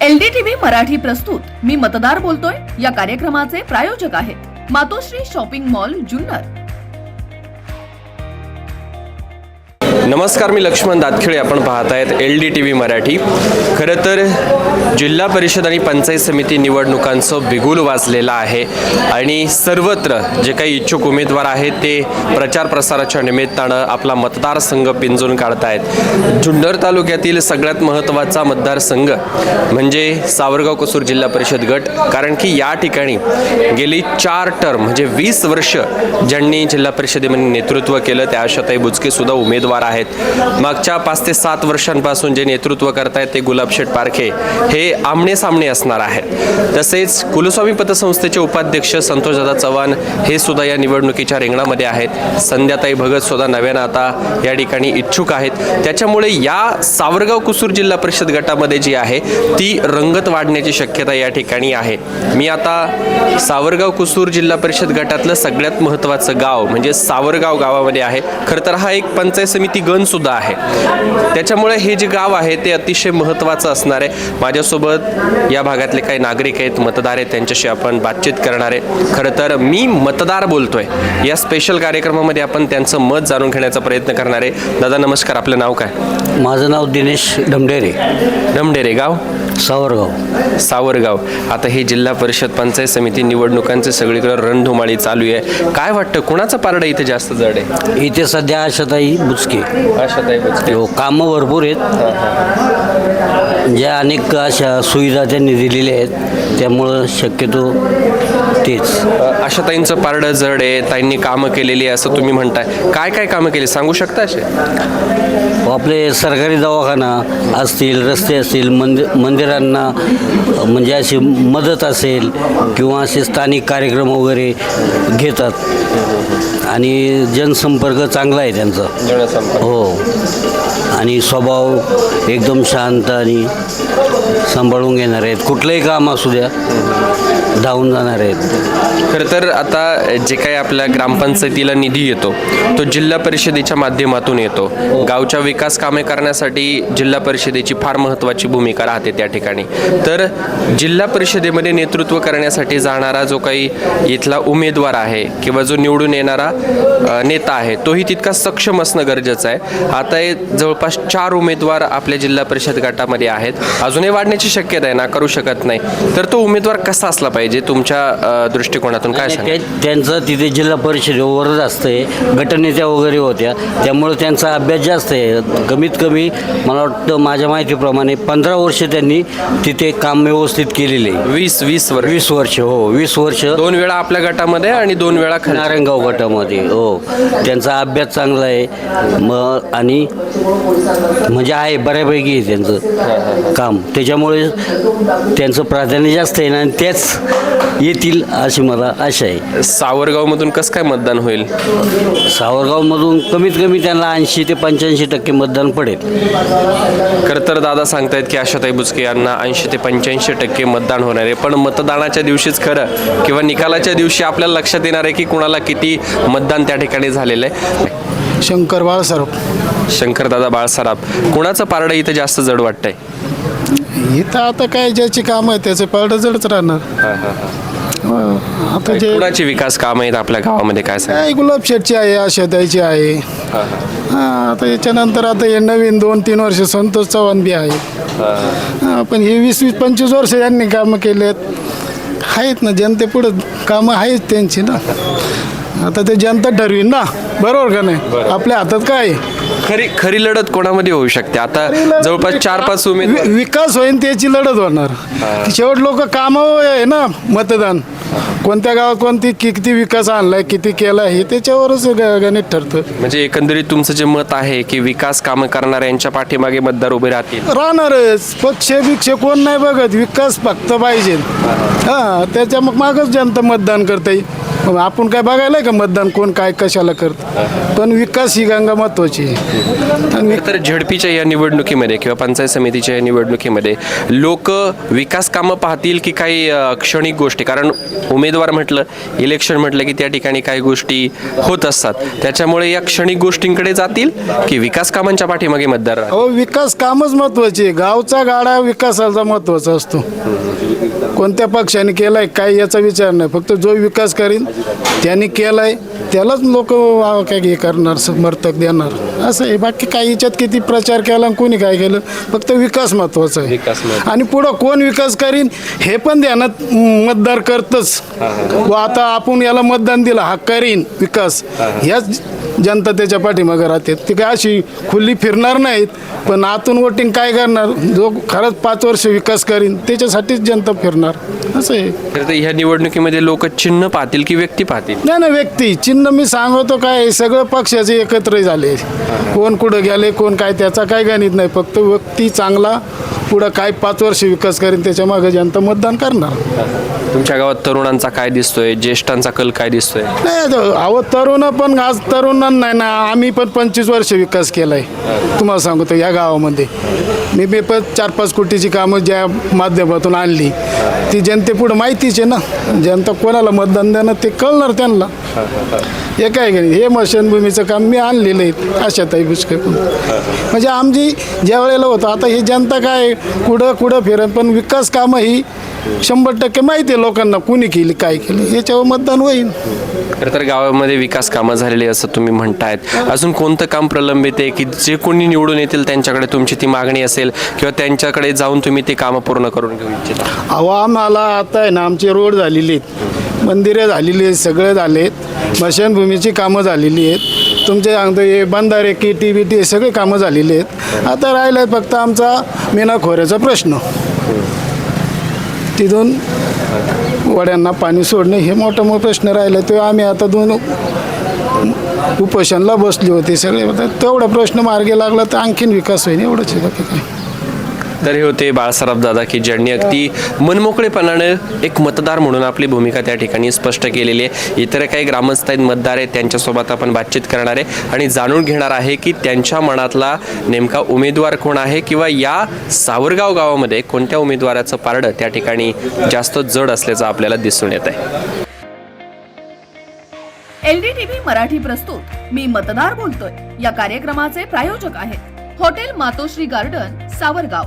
LDTV Marathi प्रस्तुत. मी मतदार बोलतोय. या कार्यक्रमाचे प्रायोजक आहेत मातोश्री शॉपिंग मॉल जुन्नर. नमस्कार मी लक्ष्मण दातखिळे. आपण पाहत आहेत L D T V Marathi. खरं तर जिल्हा परिषद आणि पंचायत समिती निवडणुकांचं बिगुल वाजलेलं आहे. आणि सर्वत्र जे काही इच्छुक उमेदवार आहेत ते प्रचार प्रसाराच्या निमित्तानं आपला मतदारसंघ पिंजून काढतायत. जुन्नर तालुक्यातील सगळ्यात महत्त्वाचा मतदारसंघ म्हणजे सावरगाव कसूर जिल्हा परिषद गट. कारण की या ठिकाणी गेली चार टर्म म्हणजे वीस वर्ष ज्यांनी जिल्हा परिषदेमध्ये नेतृत्व केलं त्या आशाताई बुचकेसुद्धा उमेदवार आहेत. मागच्या पाच ते सात वर्षांपासून जे नेतृत्व करतायत ते गुलाबशेठ पारखे हे आमने सामने असणार आहेत. तसेच कुलस्वामी पतसंस्थेचे उपाध्यक्ष संतोषदादा चव्हाण हे सुद्धा या निवडणुकीच्या रिंगणामध्ये आहेत. संध्याताई भगत सुद्धा नव्यानं आता या ठिकाणी इच्छुक आहेत. त्याच्यामुळे या सावरगाव कुसूर जिल्हा परिषद गटामध्ये जी आहे ती रंगत वाढण्याची शक्यता या ठिकाणी आहे. मी आता सावरगाव कुसूर जिल्हा परिषद गटातलं सगळ्यात महत्त्वाचं गाव म्हणजे सावरगाव गावामध्ये आहे. खरं तर हा एक पंचायत समिती गण सुद्धा आहे. त्याच्यामुळे हे जे गाव आहे ते अतिशय महत्त्वाचं असणार आहे. माझ्यासोबत या भागातले काही नागरिक आहेत मतदार आहेत त्यांच्याशी आपण बातचीत करणार आहे. खरं तर मी मतदार बोलतोय. या स्पेशल कार्यक्रमामध्ये आपण त्यांचं मत जाणून घेण्याचा प्रयत्न करणार आहे. दादा नमस्कार. आपलं नाव काय? माझं नाव दिनेश डमडेरे. डमडेरे गाव? सावरगाव. सावरगाव. आता हे जिल्हा परिषद पंचायत समिती निवडणुकांचे सगळीकडे रणधुमाळी चालू आहे. काय वाटतं कुणाचं पारडं इथे जास्त जड आहे? इथे सध्या आशाताई बुचके. आशाताई बुचके हो कामं भरपूर आहेत. ज्या अनेक अशा सुविधा त्यांनी दिलेल्या आहेत त्यामुळं शक्यतो तेच आशाताईंचं पारडं जड आहे ताईंनी कामं केलेली आहे असं तुम्ही म्हणताय. काय काय कामं केली? सांगू शकता असे? आपले सरकारी दवाखाना असतील रस्ते असतील मंदिर मंदिरांना म्हणजे अशी मदत असेल किंवा असे स्थानिक कार्यक्रम वगैरे घेतात. आणि जनसंपर्क चांगला आहे त्यांचा. हो. आणि स्वभाव एकदम शांत आणि सांभाळून घेणार आहेत. कुठलंही काम असू द्या. धावून जाणार आहेत. खरं तर आता जे काही आपल्या ग्रामपंचायतीला निधी येतो तो जिल्हा परिषदेच्या माध्यमातून येतो. गावच्या विकास कामे करण्यासाठी जिल्हा परिषदेची फार महत्त्वाची भूमिका राहते त्या ठिकाणी. तर जिल्हा परिषदेमध्ये नेतृत्व करण्यासाठी जाणारा जो काही इथला उमेदवार आहे किंवा जो निवडून येणारा नेता आहे तोही तितका सक्षम असणं गरजेचं आहे. आता हे जवळपास चार उमेदवार आपल्या जिल्हा परिषद गटामध्ये आहेत. अजूनही वाढण्याची शक्यता आहे नाकारू शकत नाही. तर तो उमेदवार कसा असला पाहिजे? तुमच्या अ, दृष्टिकोनातून काय सांगा त्यांचं तिथे जिल्हा परिषदेवरच असतंय. गटनेत्या वगैरे होत्या. त्यामुळे त्यांचा अभ्यास जास्त आहे. कमीत कमी मला वाटतं माझ्या माहितीप्रमाणे पंधरा वर्ष त्यांनी तिथे काम व्यवस्थित केलेले. वीस वीस वर्ष. वीस वर्ष हो. वीस वर्ष दोन वेळा आपल्या गटामध्ये आणि दोन वेळा नारायणगाव गटामध्ये हो. त्यांचा अभ्यास चांगला आहे. मग आणि म्हणजे आहे बऱ्यापैकी आहे त्यांचं काम. त्याच्यामुळे त्यांचं प्राधान्य जास्त आहे ना आणि त्याच येतील अशी मला आशा आहे. सावरगाव मधून कसं काय मतदान होईल? सावरगावमधून कमीत कमी त्यांना ऐंशी ते पंच्याऐंशी टक्के मतदान पडेल. खरं तर दादा सांगतायत की आशाताई बुचके यांना ऐंशी ते पंच्याऐंशी टक्के मतदान होणार आहे. पण मतदानाच्या दिवशीच खरं किंवा निकालाच्या दिवशी आपल्याला लक्षात येणार आहे की कुणाला किती मतदान त्या ठिकाणी झालेलं आहे? शंकर बाळासाहेब शंकरदादा बाळसराफ कुणाचं पारडं इथं जास्त जड वाटतंय? इथं आता काय ज्याची काम आहे त्याचं पारडं जडच राहणार. हो, आता जे कुणाची विकास कामं आहेत आपल्या गावामध्ये काय सांग काय गुलाब शेटची आहे आशाताईची आहे. हा आता याच्यानंतर आता हे नवीन दोन तीन वर्ष संतोष चव्हाण बी आहे. हा, पण हे वीस वीस पंचवीस वर्ष यांनी कामं केलेत. आहेत ना जनतेपुढं कामं आहेत त्यांची ना. आता ते जनता ठरवीन ना. बरोबर का नाही? आपल्या हातात काय? आहे? खरी खरी लढत कोणामध्ये होऊ शकते? आता जवळपास चार पाच उमेदवार वि- विकास होईल त्याची लढत होणार. शेवट लोक कामावर आहे ना मतदान. कोणत्या गावात कोणती किती विकास आणलाय किती केला हे त्याच्यावरच ग- गणित ठरतं. म्हणजे एकंदरीत तुमचं जे मत आहे की विकास कामं करणाऱ्यांच्या पाठीमागे मतदार उभे राहतील? राहणारच. पक्ष बिक्ष कोण नाही बघत. विकास फक्त पाहिजे. हा. त्याच्या मग मागच जनता मतदान करता येईल मग आपण काय बघायला का मतदान कोण काय कशाला करत? पण विकास ही गंगा महत्वाची आहे. आणि तर झडपीच्या या निवडणुकीमध्ये किंवा पंचायत समितीच्या या निवडणुकीमध्ये लोक विकास कामं पाहतील की काही क्षणिक गोष्टी? कारण उमेदवार म्हटलं इलेक्शन म्हटलं की त्या ठिकाणी काही गोष्टी होत असतात. त्याच्यामुळे या क्षणिक गोष्टींकडे जातील की विकास कामांच्या पाठीमागे मतदार? अहो विकास कामच महत्त्वाचे आहे. गावचा गाडा विकासाचा महत्त्वाचा असतो. कोणत्या पक्षाने केलाय काय याचा विचार नाही. फक्त जो विकास करीन त्यांनी केलाय त्यालाच लोक काय हे करणार समर्थक देणार. असं आहे. बाकी काही याच्यात किती प्रचार केला आणि कोणी काय केलं फक्त विकास महत्त्वाचा आहे. आणि पुढं कोण विकास करीन हे पण ध्यानात मतदार करतच. व आता आपण याला मतदान दिलं हा करीन विकास. ह्याच जनता त्याच्या पाठीमागे राहते. ती काय अशी खुली फिरणार नाहीत पण आतून वोटिंग काय करणार? जो खरंच पाच वर्ष विकास करीन त्याच्यासाठीच जनता फिरणार. असं आहे. तर ते ह्या निवडणुकीमध्ये लोक चिन्ह पाहतील की व्यक्ती पाहतील? नाही ना व्यक्ती. चिन्ह मी सांगतो काय सगळं पक्षाचे एकत्र झाले. कोण कुठं गेले कोण काय त्याचा काय गणित नाही. फक्त व्यक्ती चांगला पुढं काय पाच वर्ष विकास करीन त्याच्यामागे जनता मतदान करणार. तुमच्या गावात तरुणांचा काय दिसतोय? ज्येष्ठांचा कल काय दिसतोय? नाही आता अहो तरुण पण आज तरुणांना नाही ना आम्ही पण पंचवीस वर्ष विकास केलाय. तुम्हाला सांगतो या गावामध्ये. मी मी पण चार पाच कोटीची कामं ज्या माध्यमातून आणली ती जनतेपुढं माहितीच आहे ना. जनता कोणाला मतदान देणं ते कळणार त्यांना. हे काय हे. मशनभूमीचं काम मी आणलेलं आहे आशाताई बुचके म्हणजे आमची ज्या वेळेला होतं आता ही जनता काय कुठं कुठं फिरत पण विकास कामं ही शंभर टक्के माहिती आहे लोकांना कुणी केली काय केली याच्यावर मतदान होईल खरं तर गावामध्ये विकास कामं झालेली असं तुम्ही म्हणतायत. अजून कोणतं काम प्रलंबित आहे की जे कोणी निवडून येतील त्यांच्याकडे तुमची ती मागणी असेल किंवा त्यांच्याकडे जाऊन तुम्ही ते कामं पूर्ण करून घेऊ इच्छिता? अहो आम्हाला आता आहे ना आमचे रोड झालेली आहेत. मंदिरे झालेली आहेत सगळे झाले आहेत. स्मशानभूमीची कामं झालेली आहेत. तुमचे सांगतो हे बंधारे की टी बी टी हे सगळे कामं झालेली आहेत. आता राहिलं आहे फक्त आमचा मीना खोऱ्याचा प्रश्न. तिथून वड्यांना पाणी सोडणे हे मोठा मोठा प्रश्न राहिला तो आम्ही आता दोन उपोषणला बसले होते सगळे. तेवढा प्रश्न मार्गी लागला तर आणखीन विकास होईल एवढंच बाकी काय तर हे होते बाळासाहेब दादा की ज्यांनी अगदी मनमोकळेपणानं एक मतदार म्हणून आपली भूमिका त्या ठिकाणी स्पष्ट केलेली आहे. इतर काही ग्रामस्थ आहेत मतदार आहेत त्यांच्यासोबत आपण बातचीत करणार आहे. आणि जाणून घेणार आहे की त्यांच्या मनातला नेमका उमेदवार कोण आहे किंवा या सावरगाव गावामध्ये कोणत्या उमेदवाराचं पारडं त्या ठिकाणी जास्त जड असल्याचं आपल्याला दिसून येत आहे. एलडीटीव्ही मराठी प्रस्तुत. मी मतदार बोलतोय. या कार्यक्रमाचे प्रायोजक आहेत. Hotel Matoshri garden Savargaon.